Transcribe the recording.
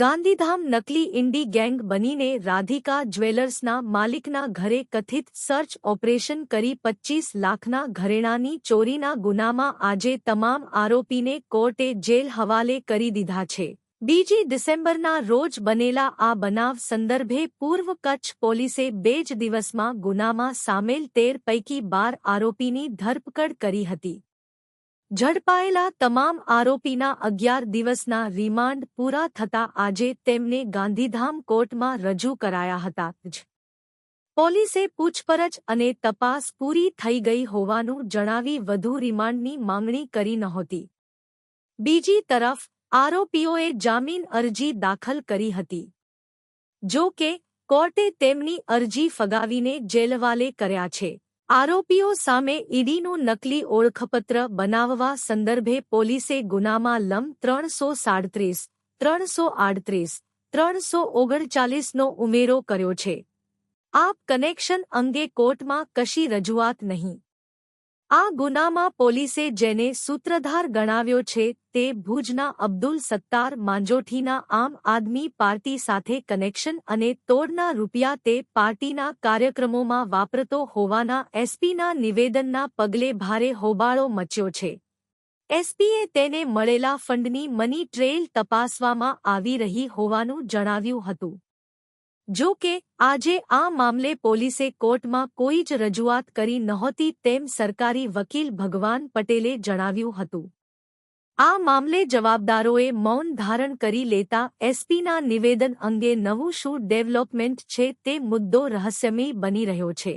ગાંધીધામ નકલી ઇન્ડી ગેંગ બનીને રાધિકા જ્વેલર્સના માલિકના ઘરે કથિત સર્ચ ઓપરેશન કરી પચ્ચીસ લાખના ઘરેણાની ચોરીના ગુનામાં આજે તમામ આરોપીને કોર્ટે જેલ હવાલે કરી દીધા છે. બીજી ડિસેમ્બરના રોજ બનેલા આ બનાવ સંદર્ભે પૂર્વ કચ્છ પોલીસે બે જ દિવસમાં ગુનામાં સામેલ તેર પૈકી બાર આરોપીની ધરપકડ કરી હતી. ઝડપાયેલા તમામ આરોપીના અગિયાર દિવસના રિમાન્ડ પૂરા થતા આજે તેમને ગાંધીધામ કોર્ટમાં રજૂ કરાયા હતા. જ. પોલીસે પૂછપરછ અને તપાસ પૂરી થઈ ગઈ હોવાનું જણાવી વધુ રિમાન્ડની માંગણી કરી નહોતી. બીજી તરફ, આરોપીઓએ જામીન અરજી દાખલ કરી હતી. જો કે, કોર્ટે તેમની અરજી ફગાવીને જેલવાલે કર્યા છે. આરોપીઓ સામે ઈડીનું નકલી ઓળખપત્ર બનાવવા સંદર્ભે પોલીસે ગુનામાં લમ ત્રણસો સાડત્રીસ, ત્રણસો આડત્રીસ, ત્રણસો ઓગણચાલીસનો ઉમેરો કર્યો છે. આપ કનેક્શન અંગે કોર્ટમાં કશી રજૂઆત નહીં. આ ગુનામાં પોલીસે જેને સૂત્રધાર ગણાવ્યો છે તે ભુજના અબ્દુલ સત્તાર માંજોઠીના આમ આદમી પાર્ટી સાથે કનેક્શન અને તોડના રૂપિયા તે પાર્ટીના કાર્યક્રમોમાં વાપરતો હોવાના એસપીના નિવેદનના પગલે ભારે હોબાળો મચ્યો છે. એસપીએ તેને મળેલા ફંડની મની ટ્રેલ તપાસવામાં આવી રહી હોવાનું જણાવ્યું હતું. જો કે, આજે આ મામલે પોલીસે કોર્ટમાં કોઈ જ રજૂઆત કરી નહોતી તેમ સરકારી વકીલ ભગવાન પટેલે જણાવ્યું હતું. આ મામલે જવાબદારોએ મૌન ધારણ કરી લેતા એસપીના નિવેદન અંગે નવું શું ડેવલપમેન્ટ છે તે મુદ્દો રહસ્યમય બની રહ્યો છે.